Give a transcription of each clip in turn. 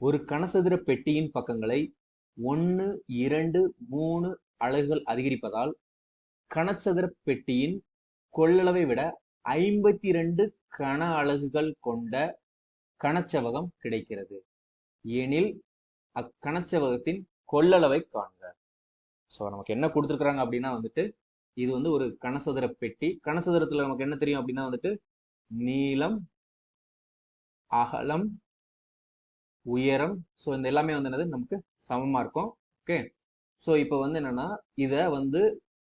ஒரு கனசதுர பெட்டியின் பக்கங்களை ஒன்று இரண்டு மூணு அலகுகள் அதிகரிப்பதால் கனசதுர பெட்டியின் கொள்ளளவை விட ஐம்பத்தி ரெண்டு கன அலகுகள் கொண்ட கனச்சவகம் கிடைக்கிறது. எனில் அக்கணச்சவகத்தின் கொள்ளளவை காண்க. ஸோ நமக்கு என்ன கொடுத்துருக்குறாங்க அப்படின்னா வந்துட்டு இது வந்து ஒரு கனசதுர பெட்டி. கனசதுரத்தில் நமக்கு என்ன தெரியும் அப்படின்னா வந்துட்டு நீளம் அகலம் உயரம். ஸோ இந்த எல்லாமே வந்து என்னது? நமக்கு சமமா இருக்கும். ஓகே ஸோ இப்போ வந்து என்னன்னா இதை வந்து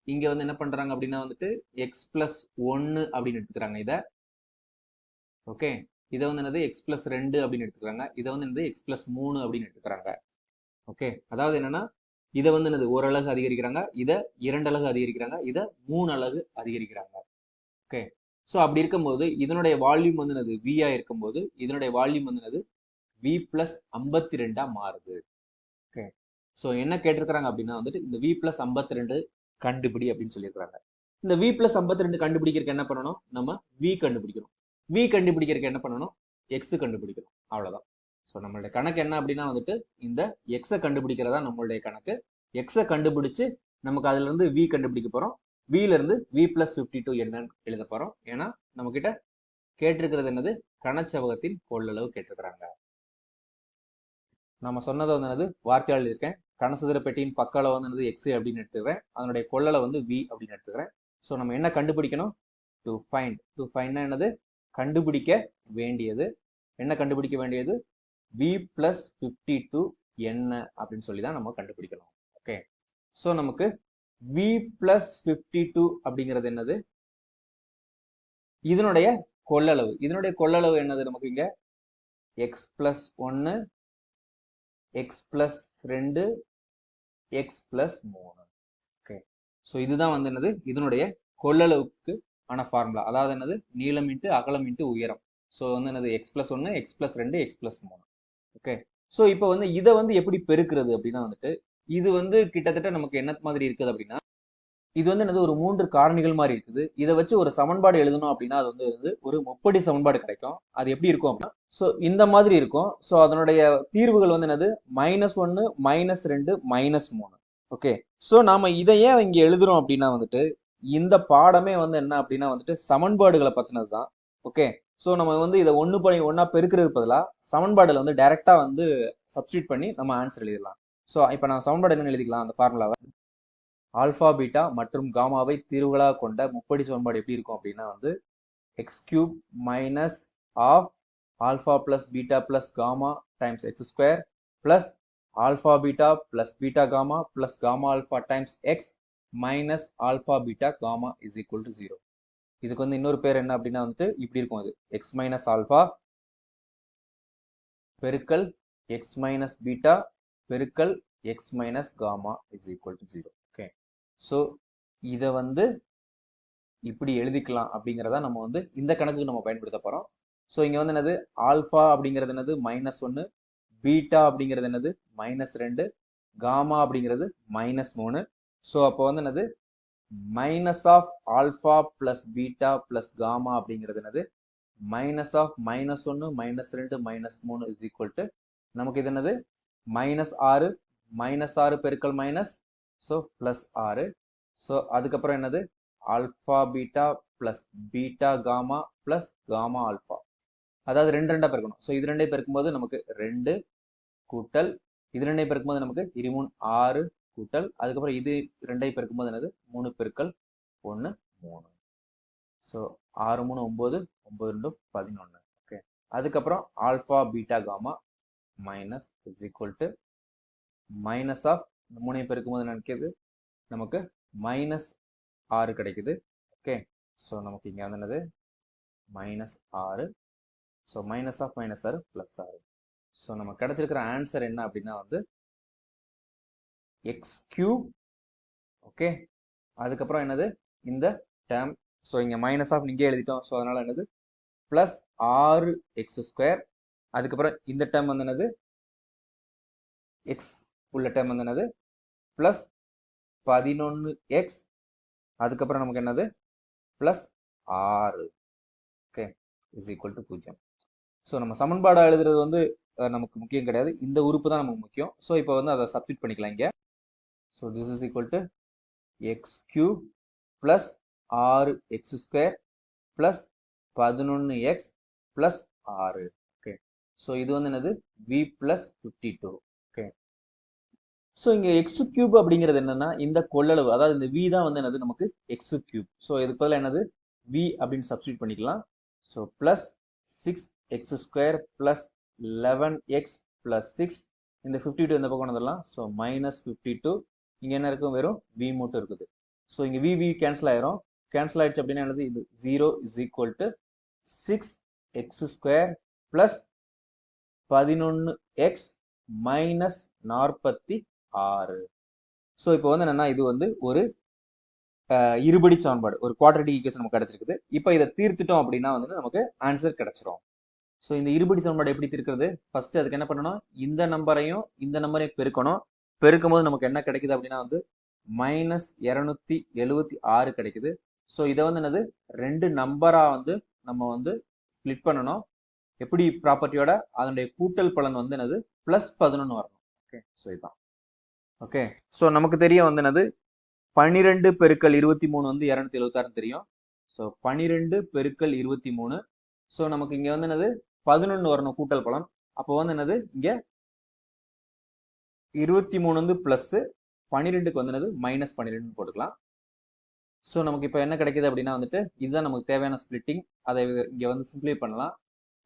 இங்க வந்து என்ன பண்றாங்க அப்படின்னா வந்துட்டு எக்ஸ் பிளஸ் ஒன்னு அப்படின்னு எடுத்துக்கிறாங்க இதை. ஓகே இதை வந்து என்னது? எக்ஸ் பிளஸ் ரெண்டு அப்படின்னு எடுத்துக்கிறாங்க. இதை வந்து என்னது? எக்ஸ் பிளஸ் மூணு அப்படின்னு எடுத்துக்கிறாங்க. ஓகே அதாவது என்னன்னா இதை வந்து என்னது? ஒரு அலகு அதிகரிக்கிறாங்க. இதை இரண்டு அழகு அதிகரிக்கிறாங்க. இதை மூணு அலகு அதிகரிக்கிறாங்க. ஓகே ஸோ அப்படி இருக்கும்போது இதனுடைய வால்யூம் வந்து என்னது? விஆ இருக்கும்போது இதனுடைய வால்யூம் வந்து என்னது? வி பிளஸ் ஐம்பத்தி ரெண்டா மாறுது. ஓகே ஸோ என்ன கேட்டிருக்கிறாங்க அப்படின்னா வந்துட்டு இந்த வி பிளஸ் ஐம்பத்தி ரெண்டு கண்டுபிடி அப்படின்னு சொல்லியிருக்கிறாங்க. இந்த வி பிளஸ் ஐம்பத்தி ரெண்டு கண்டுபிடிக்கிறதுக்கு என்ன பண்ணணும்? நம்ம வி கண்டுபிடிக்கணும். வி கண்டுபிடிக்கிறதுக்கு என்ன பண்ணணும்? எக்ஸ் கண்டுபிடிக்கணும். அவ்வளவுதான். ஸோ நம்மளுடைய கணக்கு என்ன அப்படின்னா வந்துட்டு இந்த எக்ஸை கண்டுபிடிக்கிறதா நம்மளுடைய கணக்கு. எக்ஸை கண்டுபிடிச்சு நமக்கு அதுல இருந்து வி கண்டுபிடிக்க போறோம். வில இருந்து வி பிளஸ் பிப்டி டூ என்னன்னு எழுத போறோம். ஏன்னா நம்ம கிட்ட கேட்டிருக்கிறது என்னது? கனச்செவகத்தின் கொள்ளளவு கேட்டிருக்கிறாங்க. நம்ம சொன்னதை வந்து என்னது? வார்த்தையால் இருக்கேன். கனசதுர பெட்டியின் பக்க வந்து என்னது? எக்ஸ் அப்படின்னு எடுத்துக்கிறேன். அதனுடைய கொள்ளலை வந்து வி அப்படின்னு எடுத்துக்கிறேன். ஸோ நம்ம என்ன கண்டுபிடிக்கணும்? டு ஃபைண்ட் டு ஃபைண்ட்னா என்னது? கண்டுபிடிக்க வேண்டியது. என்ன கண்டுபிடிக்க வேண்டியது? வி பிளஸ் ஃபிஃப்டி டூ என்ன அப்படின்னு சொல்லி தான் நம்ம கண்டுபிடிக்கணும். ஓகே ஸோ நமக்கு வி பிளஸ் ஃபிஃப்டி டூ அப்படிங்கிறது என்னது? இதனுடைய கொள்ளளவு. இதனுடைய கொள்ளளவு என்னது நமக்கு இங்க? எக்ஸ் பிளஸ் ஒன்னு எக்ஸ் பிளஸ் ரெண்டு எக்ஸ் பிளஸ் மூணு. ஓகே ஸோ இதுதான் வந்து என்னது? இதனுடைய கொள்ளளவுக்கு ஆன ஃபார்முலா அதாவது என்னது? நீளம் இன்ட்டு அகலம் இன்ட்டு உயரம். ஸோ வந்து என்னது? எக்ஸ் பிளஸ் ஒன்று எக்ஸ் பிளஸ் ரெண்டு எக்ஸ் பிளஸ் மூணு. ஓகே ஸோ இப்போ வந்து இதை வந்து எப்படி பெருக்கிறது அப்படின்னா வந்துட்டு இது வந்து கிட்டத்தட்ட நமக்கு என்ன மாதிரி இருக்குது அப்படின்னா இது வந்து என்னது ஒரு மூன்று காரணிகள் மாதிரி இருக்குது. இதை வச்சு ஒரு சமன்பாடு எழுதணும் அப்படின்னா அது வந்து ஒரு முப்படி சமன்பாடு கிடைக்கும். அது எப்படி இருக்கும் அப்படின்னா ஸோ இந்த மாதிரி இருக்கும். ஸோ அதனுடைய தீர்வுகள் வந்து என்னது மைனஸ் ஒன்று மைனஸ் ரெண்டு மைனஸ் மூணு. ஓகே ஸோ நாம இதை ஏன் இங்க எழுதுறோம் அப்படின்னா வந்துட்டு இந்த பாடமே வந்து என்ன அப்படின்னா வந்துட்டு சமன்பாடுகளை பத்தினது தான் ஓகே ஸோ நம்ம வந்து இதை ஒன்று பண்ணி ஒன்றா பெருக்கிறது பதிலாக சமன்பாடுல வந்து டைரக்டா வந்து சப்ஸ்டியூட் பண்ணி நம்ம ஆன்சர் எழுதிடலாம். ஸோ இப்போ நான் சமன்பாடு என்ன எழுதிக்கலாம் அந்த ஃபார்முலாவை ஆல்ஃபா பீட்டா மற்றும் காமாவை தீர்வுகளாக கொண்ட முப்படி சமன்பாடு எப்படி இருக்கும் அப்படின்னா வந்து x cube minus of alpha plus beta plus gamma times x square plus alpha beta plus beta gamma plus gamma alpha times x minus alpha beta gamma is equal to zero இதுக்கு வந்து இன்னொரு பேர் என்ன அப்படின்னா வந்துட்டு இப்படி இருக்கும் அது எக்ஸ் மைனஸ் ஆல்ஃபா பெருக்கல் எக்ஸ் மைனஸ் பீட்டா பெருக்கல் x minus gamma is equal to zero so இதை வந்து இப்படி எழுதிக்கலாம் அப்படிங்கிறத நம்ம வந்து இந்த கணக்குக்கு நம்ம பயன்படுத்த போகிறோம் ஸோ இங்கே வந்து என்னது? ஆல்ஃபா அப்படிங்கிறது என்னது? மைனஸ் ஒன்று பீட்டா அப்படிங்கிறது என்னது? மைனஸ் ரெண்டு. காமா அப்படிங்கிறது மைனஸ் மூணு. ஸோ அப்போ வந்து என்னது? Minus of alpha plus beta plus gamma அப்படிங்கிறது என்னது? மைனஸ் ஆஃப் மைனஸ் ஒன்று மைனஸ் ரெண்டு மைனஸ் மூணு இஸ் ஈக்குவல் டு நமக்கு இது என்னது? மைனஸ் ஆறு மைனஸ் ஆறு பெருக்கல் மைனஸ் ஸோ ப்ளஸ் ஆறு. ஸோ அதுக்கப்புறம் என்னது? Alpha beta plus beta gamma plus gamma alpha அதாவது ரெண்டு ரெண்டாக பெருக்கணும். ஸோ இது ரெண்டே பெருக்கும்போது நமக்கு ரெண்டு கூட்டல் இது ரெண்டே பெருக்கும்போது நமக்கு இருமூணு ஆறு கூட்டல் அதுக்கப்புறம் இது ரெண்டையும் பெருக்கும்போது என்னது? மூணு பெருக்கல் ஒன்று மூணு. ஸோ ஆறு மூணு ஒம்பது ஒம்பது ரெண்டு பதினொன்று ஓகே அதுக்கப்புறம் alpha beta gamma minus is equal to minus of மூணையும் பெருக்கும்போது நினைக்கிறது நமக்கு மைனஸ் ஆறு கிடைக்குது. ஓகே ஸோ நமக்கு இங்கே வந்து என்னது? மைனஸ் ஆறு. ஸோ மைனஸ் ஆஃப் மைனஸ் ஆறு ப்ளஸ் ஆறு. ஸோ நம்ம கிடைச்சிருக்கிற ஆன்சர் என்ன அப்படின்னா வந்து எக்ஸ் கியூப் ஓகே அதுக்கப்புறம் என்னது? இந்த டேம் ஸோ இங்கே மைனஸ் ஆஃப் இங்கே எழுதிட்டோம். ஸோ அதனால் என்னது? ப்ளஸ் ஆறு எக்ஸ் ஸ்கொயர் அதுக்கப்புறம் இந்த டேம் வந்து என்னது? எக்ஸ் உள்ள டேம் வந்து என்னது? ப்ளஸ் பதினொன்று எக்ஸ் அதுக்கப்புறம் நமக்கு என்னது? ப்ளஸ் ஆறு. ஓகே இஸ் ஈக்குவல் டு பூஜ்ஜியம். ஸோ நம்ம சமன்பாடு எழுதுறது வந்து நமக்கு முக்கியம் கிடையாது. இந்த உறுப்பு தான் நமக்கு முக்கியம். ஸோ இப்போ வந்து அதை சப்ஸ்டிட் பண்ணிக்கலாம் இங்கே. So this is equal to x cube plus ஆறு எக்ஸ் ஸ்கொயர் ப்ளஸ் பதினொன்று எக்ஸ் ப்ளஸ் ஆறு. ஓகே ஸோ இது வந்து என்னது? V plus fifty two okay so இங்கே எக்ஸ் கியூப் அப்படிங்கிறது என்னன்னா இந்த கொள்ளளவு அதாவது இந்த வி தான் வந்து என்னது? நமக்கு எக்ஸ் கியூப் ஸோ இதுக்கு பதில் என்னது? வி அப்படின்னு சப்ஸ்டியூட் பண்ணிக்கலாம். So plus six x square plus eleven x plus six இந்த ஃபிஃப்டி டூ இந்த பக்கம் வந்துடலாம்? ஸோ மைனஸ் ஃபிஃப்டி டூ இங்கே என்ன இருக்கும்? வெறும் வி மட்டும் இருக்குது. ஸோ இங்கே வி வி கேன்சல் ஆயிரும். கேன்சல் ஆயிடுச்சு அப்படின்னா என்னது? இது zero is equal to six x square plus பதினொன்று எக்ஸ் மைனஸ் நாற்பத்தி ஆறு. ஸோ இப்போ வந்து என்னன்னா இது வந்து ஒரு இருபடி சமன்பாடு. ஒரு குவாட்ரடிக் ஈக்குவேஷன் நமக்கு கிடைச்சிருக்குது. இப்போ இதை தீர்த்துட்டோம் அப்படின்னா வந்து நமக்கு ஆன்சர் கிடைச்சிரும். ஸோ இந்த இருபடி சமன்பாடு எப்படி தீர்க்கிறது? ஃபர்ஸ்ட் அதுக்கு என்ன பண்ணணும்? இந்த நம்பரையும் இந்த நம்பரையும் பெருக்கணும். பெருக்கும் போது நமக்கு என்ன கிடைக்குது அப்படின்னா வந்து மைனஸ் இரநூத்தி எழுவத்தி ஆறு கிடைக்குது. ஸோ இதை வந்து என்னது? ரெண்டு நம்பராக வந்து நம்ம வந்து ஸ்ப்ளிட் பண்ணணும். எப்படி ப்ராப்பர்ட்டியோட அதனுடைய கூட்டல் பலன் வந்து என்னது? ப்ளஸ் பதினொன்று வரணும். ஓகே ஸோ இதுதான் ஓகே? ஸோ நமக்கு தெரியும் வந்து என்னது? பன்னிரெண்டு பெருக்கல் இருபத்தி மூணு வந்து இரநூத்தி எழுபத்தாறு தெரியும். ஸோ பன்னிரெண்டு பெருக்கல் இருபத்தி மூணு. ஸோ நமக்கு இங்கே வந்து என்னது? பதினொன்று வரணும் கூட்டல் பலன் அப்போ வந்து என்னது? இங்கே இருபத்தி மூணு வந்து ப்ளஸ்ஸு பன்னிரெண்டுக்கு வந்து என்னது? மைனஸ் பன்னிரெண்டுன்னு போட்டுக்கலாம். ஸோ நமக்கு இப்போ என்ன கிடைக்குது அப்படின்னா வந்துட்டு இதுதான் நமக்கு தேவையான ஸ்பிளிட்டிங் அதை இங்கே வந்து சிம்பிளை பண்ணலாம்.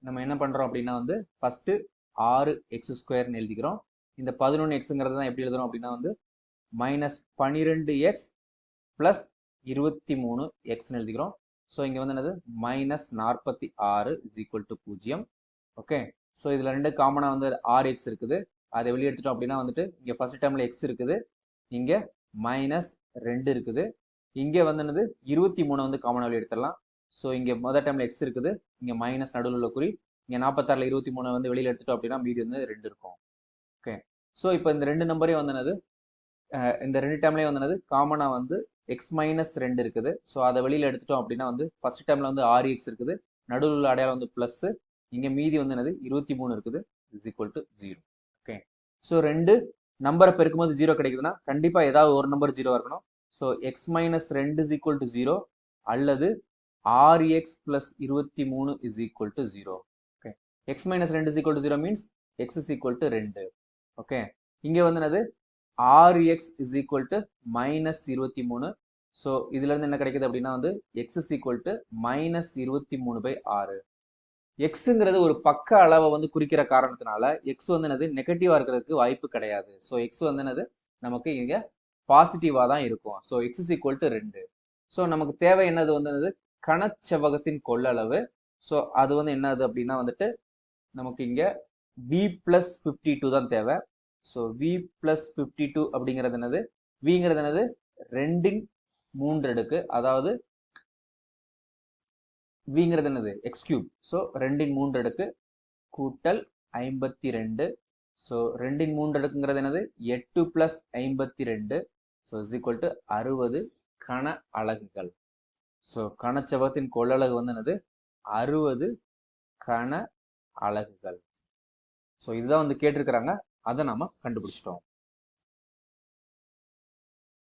நம்ம என்ன பண்ணுறோம் அப்படின்னா வந்து ஃபஸ்ட்டு ஆறு எக்ஸ் ஸ்கொயர்னு எழுதிக்கிறோம். இந்த பதினொன்று எக்ஸுங்கிறது தான் எப்படி எழுதணும் அப்படின்னா வந்து மைனஸ் பன்னிரெண்டு எக்ஸ் ப்ளஸ் இருபத்தி மூணு எக்ஸ்னு எழுதிக்கிறோம். ஸோ இங்கே வந்து என்னது? மைனஸ் நாற்பத்தி ஆறு இஸ் ஈக்குவல் டு பூஜ்ஜியம். ஓகே ஸோ இதில் ரெண்டு காமனாக வந்து ஆறு எக்ஸ் இருக்குது. அதை வெளியே எடுத்துட்டோம் அப்படின்னா வந்துட்டு இங்கே ஃபர்ஸ்ட் டைமில் எக்ஸ் இருக்குது. இங்கே மைனஸ் ரெண்டு இருக்குது. இங்கே வந்து என்னது? இருபத்தி மூணு வந்து காமனாக வெளியே எடுத்துடலாம். ஸோ இங்கே முதல் டைமில் எக்ஸ் இருக்குது. இங்கே மைனஸ் நடுவில் உள்ள குறி. இங்கே நாற்பத்தாறில் இருபத்தி மூணு வந்து வெளியில் எடுத்துட்டோம் அப்படின்னா மீதி வந்து ரெண்டு இருக்கும். ஓகே ஸோ இப்போ இந்த ரெண்டு நம்பரையும் வந்து என்னது இந்த ரெண்டு டைம்லேயும் வந்து என்னது காமனாக வந்து எக்ஸ் மைனஸ் ரெண்டு இருக்குது. ஸோ அதை வெளியில் எடுத்துட்டோம் அப்படின்னா வந்து ஃபர்ஸ்ட் டைமில் வந்து ஆறு எக்ஸ் இருக்குது. நடுவில் உள்ள அடையாளம் வந்து ப்ளஸ் இங்கே மீதி வந்து என்னது இருபத்தி மூணு இருக்குது is equal to zero okay so ரெண்டு நம்பரை பெருக்கும்போது ஜீரோ கிடைக்குதுன்னா கண்டிப்பாக ஏதாவது ஒரு நம்பர் ஜீரோ இருக்கணும். ஸோ எக்ஸ் மைனஸ் ரெண்டு இஸ் ஈக்குவல் டு ஜீரோ அல்லது ஆறு எக்ஸ் பிளஸ் இருபத்தி மூணு is equal to zero okay x minus ரெண்டு is equal to zero means x is equal to ரெண்டு. ஓகே? இங்கே வந்து என்னது? ஆறு x is equal to minus இருபத்தி மூணு. ஸோ இதுல இருந்து என்ன கிடைக்குது அப்படின்னா வந்து x is equal to minus இருபத்தி மூணு பை ஆறு எக்ஸுங்கிறது ஒரு பக்க அளவை வந்து குறிக்கிற காரணத்தினால எக்ஸ் வந்து என்னது? நெகட்டிவா இருக்கிறதுக்கு வாய்ப்பு கிடையாது. ஸோ எக்ஸ் வந்து என்னது? நமக்கு இங்க பாசிட்டிவா தான் இருக்கும். So x is equal to ரெண்டு. ஸோ நமக்கு தேவை என்னது வந்து என்னது? கனச்செவ்வகத்தின் கொள்ளளவு. ஸோ அது வந்து என்னது அப்படின்னா வந்துட்டு நமக்கு இங்கே வி பிளஸ் ஃபிஃப்டி டூ தான் தேவை. So V plus fifty two அப்படிங்கிறது என்னது? விங்கிறது என்னது? ரெண்டின் மூன்று அடுக்கு. அதாவது விங்கிறது என்னது? எக்ஸ்கியூப் ஸோ ரெண்டின் மூன்று அடுக்கு. கூட்டல் ஐம்பத்தி ரெண்டு ஸோ ரெண்டின் மூன்று அடுக்குங்கிறது என்னது? எட்டு பிளஸ் ஐம்பத்தி ரெண்டு ஸோ இஸ் ஈக்குவல் டு அறுபது கன அலகுகள். ஸோ கனச்செவகத்தின் கொள்ளளவு வந்து என்னது? அறுபது கன அலகுகள். ஸோ இதுதான் வந்து கேட்டிருக்கிறாங்க. அதை நாம கண்டுபிடிச்சிட்டோம்.